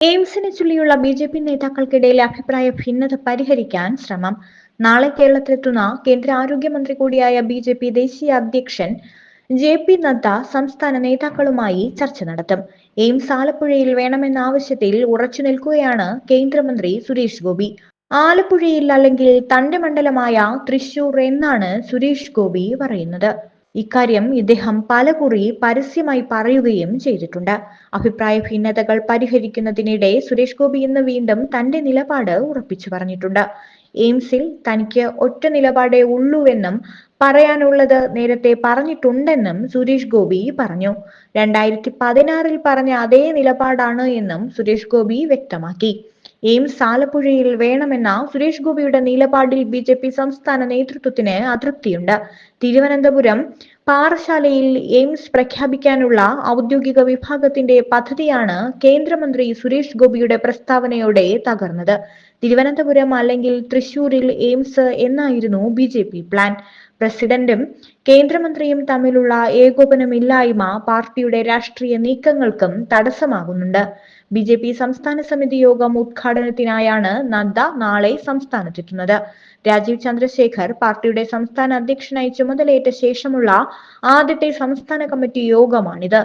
എയിംസിനെ ചൊല്ലിയുള്ള B J P നേതാക്കൾക്കിടയിലെ അഭിപ്രായ ഭിന്നത പരിഹരിക്കാൻ ശ്രമം. നാളെ കേരളത്തിലെത്തുന്ന കേന്ദ്ര ആരോഗ്യമന്ത്രി കൂടിയായ ബി ജെ പി ദേശീയ അധ്യക്ഷൻ ജെ പി നദ്ദ സംസ്ഥാന നേതാക്കളുമായി ചർച്ച നടത്തും. എയിംസ് ആലപ്പുഴയിൽ വേണമെന്ന ആവശ്യത്തിൽ ഉറച്ചു നിൽക്കുകയാണ് കേന്ദ്രമന്ത്രി സുരേഷ് ഗോപി. ആലപ്പുഴയിൽ അല്ലെങ്കിൽ തന്റെ മണ്ഡലമായ തൃശൂർ എന്നാണ് സുരേഷ് ഗോപി പറയുന്നത്. ഇക്കാര്യം ഇദ്ദേഹം പലകുറി പരസ്യമായി പറയുകയും ചെയ്തിട്ടുണ്ട്. അഭിപ്രായ ഭിന്നതകൾ പരിഹരിക്കുന്നതിനിടെ സുരേഷ് ഗോപി ഇന്ന് വീണ്ടും തന്റെ നിലപാട് ഉറപ്പിച്ചു പറഞ്ഞിട്ടുണ്ട്. എയിംസിൽ തനിക്ക് ഒറ്റ നിലപാടേ ഉള്ളൂവെന്നും പറയാനുള്ളത് നേരത്തെ പറഞ്ഞിട്ടുണ്ടെന്നും സുരേഷ് ഗോപി പറഞ്ഞു. രണ്ടായിരത്തി പതിനാറിൽ പറഞ്ഞ അതേ നിലപാടാണ് എന്നും സുരേഷ് ഗോപി വ്യക്തമാക്കി. എയിംസ് ആലപ്പുഴയിൽ വേണമെന്ന സുരേഷ് ഗോപിയുടെ നിലപാടിൽ ബി സംസ്ഥാന നേതൃത്വത്തിന് അതൃപ്തിയുണ്ട്. തിരുവനന്തപുരം പാറശാലയിൽ എയിംസ് പ്രഖ്യാപിക്കാനുള്ള ഔദ്യോഗിക വിഭാഗത്തിന്റെ പദ്ധതിയാണ് കേന്ദ്രമന്ത്രി സുരേഷ് ഗോപിയുടെ പ്രസ്താവനയോടെ തകർന്നത്. തിരുവനന്തപുരം അല്ലെങ്കിൽ തൃശൂരിൽ എയിംസ് എന്നായിരുന്നു ബി ജെ പി പ്ലാൻ. പ്രസിഡന്റും കേന്ദ്രമന്ത്രിയും തമ്മിലുള്ള ഏകോപനമില്ലായ്മ പാർട്ടിയുടെ രാഷ്ട്രീയ നീക്കങ്ങൾക്കും തടസ്സമാകുന്നുണ്ട്. ബി ജെ പി സംസ്ഥാന സമിതി യോഗം ഉദ്ഘാടനത്തിനായാണ് നദ്ദ നാളെ സംസ്ഥാനത്തെത്തുന്നത്. രാജീവ് ചന്ദ്രശേഖർ പാർട്ടിയുടെ സംസ്ഥാന അധ്യക്ഷനായി ചുമതലയേറ്റ ശേഷമുള്ള ആദ്യത്തെ സംസ്ഥാന കമ്മിറ്റി യോഗമാണിത്.